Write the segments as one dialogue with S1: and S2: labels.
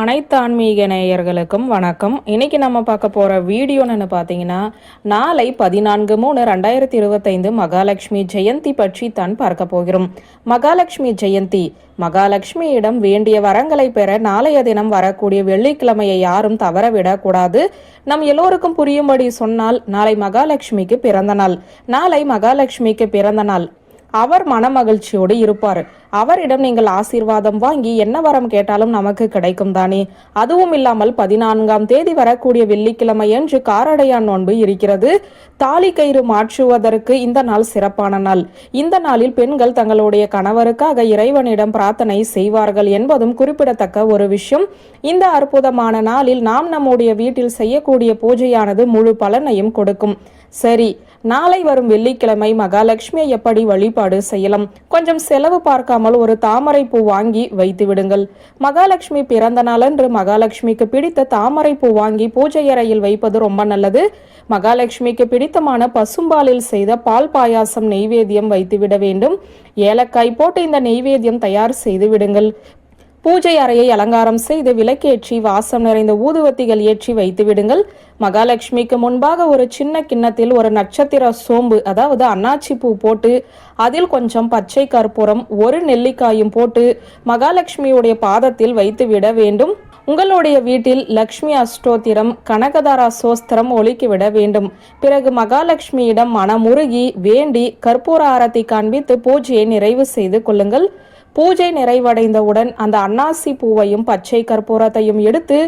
S1: அனைத்து ஆன்மீக நேயர்களுக்கும் வணக்கம். இன்னைக்கு நம்ம பார்க்க போற வீடியோன்னு பார்த்தீங்கன்னா நாளை பதினான்கு மூணு ரெண்டாயிரத்தி இருபத்தைந்து மகாலட்சுமி ஜெயந்தி பற்றி தான் பார்க்க போகிறோம். மகாலட்சுமி ஜெயந்தி மகாலட்சுமியிடம் வேண்டிய வரங்களை பெற நாளைய தினம் வரக்கூடிய வெள்ளிக்கிழமையை யாரும் தவறவிடக்கூடாது நம் எல்லோருக்கும் புரியும்படி சொன்னால் நாளை மகாலட்சுமிக்கு பிறந்த நாள். நாளை மகாலட்சுமிக்கு பிறந்த நாள். அவர் மனமகிழ்ச்சியோடு இருப்பார். அவரிடம் நீங்கள் ஆசீர்வாதம் வாங்கி என்ன வரம் கேட்டாலும் நமக்கு கிடைக்கும் தானே. அதுவும் இல்லாமல் பதினான்காம் தேதி வரக்கூடிய வெள்ளிக்கிழமை என்று காரடையான் நோன்பு இருக்கிறது. தாலி கயிறு மாற்றுவதற்கு இந்த நாள் சிறப்பான நாள். இந்த நாளில் பெண்கள் தங்களுடைய கணவருக்காக இறைவனிடம் பிரார்த்தனை செய்வார்கள் என்பதும் குறிப்பிடத்தக்க ஒரு விஷயம். இந்த அற்புதமான நாளில் நாம் நம்முடைய வீட்டில் செய்யக்கூடிய பூஜையானது முழு பலனையும் கொடுக்கும். சரி நாளை வரும் வெள்ளிக்கிழமை மகாலட்சுமியை எப்படி வழிபாடு செய்யலாம்? கொஞ்சம் செலவு பார்க்காம பார்க்காமல் ஒரு தாமரை பூ வாங்கி வைத்து விடுங்கள். மகாலட்சுமி பிறந்த நாளன்று மகாலட்சுமிக்கு பிடித்த தாமரை பூ வாங்கி பூஜை அறையில் வைப்பது ரொம்ப நல்லது. மகாலட்சுமிக்கு பிடித்தமான பசும்பாலில் செய்த பால் பாயாசம் நெய்வேத்தியம் வைத்து விட வேண்டும். ஏலக்காய் போட்டு இந்த நெய்வேத்தியம் தயார் செய்து விடுங்கள். பூஜை அறையை அலங்காரம் செய்து விளக்கேற்றி வாசம் நிறைந்த ஊதுவத்திகள் ஏற்றி வைத்து விடுங்கள். மகாலட்சுமிக்கு முன்பாக ஒரு சின்ன கிண்ணத்தில் ஒரு நட்சத்திர சோம்பு அதாவது அன்னாச்சி பூ போட்டு அதில் கொஞ்சம் பச்சை கற்பூரம் ஒரு நெல்லிக்காயும் போட்டு மகாலட்சுமியுடைய பாதத்தில் வைத்து விட வேண்டும். உங்களுடைய வீட்டில் லக்ஷ்மி அஷ்டோத்திரம் கனகதாரா சோஸ்திரம் ஒலிக்கிவிட வேண்டும். பிறகு மகாலட்சுமியிடம் மனமுருகி வேண்டி கற்பூர ஆரத்தை காண்பித்து பூஜையை நிறைவு செய்து கொள்ளுங்கள். பூஜை நிறைவடைந்தவுடன் அந்த அன்னாசி பூவையும் பச்சை கற்பூரத்தையும் எடுத்து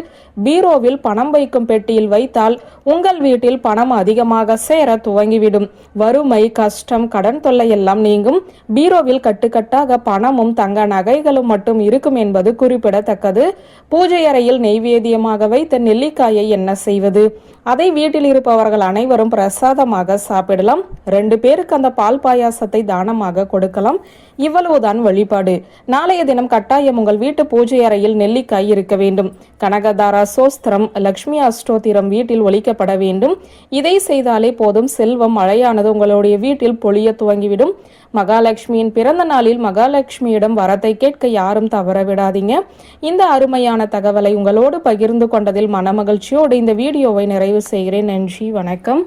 S1: பீரோவில் பணம் வைக்கும் பெட்டியில் வைத்தால் உங்கள் வீட்டில் பணம் அதிகமாக சேர துவங்கிவிடும். வறுமை கஷ்டம் கடன் தொல்லை எல்லாம் நீங்கும். பீரோவில் கட்டுக்கட்டாக பணமும் தங்க நகைகளும் மட்டும் இருக்கும் என்பது குறிப்பிடத்தக்கது. பூஜை அறையில் நெய்வேதியமாக வைத்த நெல்லிக்காயை என்ன செய்வது? அதை வீட்டில் இருப்பவர்கள் அனைவரும் பிரசாதமாக சாப்பிடலாம். ரெண்டு பேருக்கு அந்த பால் பாயாசத்தை தானமாக கொடுக்கலாம். இவ்வளவுதான் வழிபாடு. நாளைய தினம் கட்டாயம் உங்கள் வீட்டு பூஜை அறையில் நெல்லிக்காய் இருக்க வேண்டும். கனகதாரா சோஸ்திரம் லக்ஷ்மி அஷ்டோத்திரம் வீட்டில் ஒலிக்கப்பட வேண்டும். இதை செய்தாலே போதும். செல்வம் மழையானது உங்களுடைய வீட்டில் பொழிய துவங்கிவிடும். மகாலட்சுமியின் பிறந்த நாளில் மகாலட்சுமியிடம் வரத்தை கேட்க யாரும் தவற விடாதீங்க. இந்த அருமையான தகவலை உங்களோடு பகிர்ந்து கொண்டதில் மனமகிழ்ச்சியோடு இந்த வீடியோவை நிறைவு செய்கிறேன். நன்றி வணக்கம்.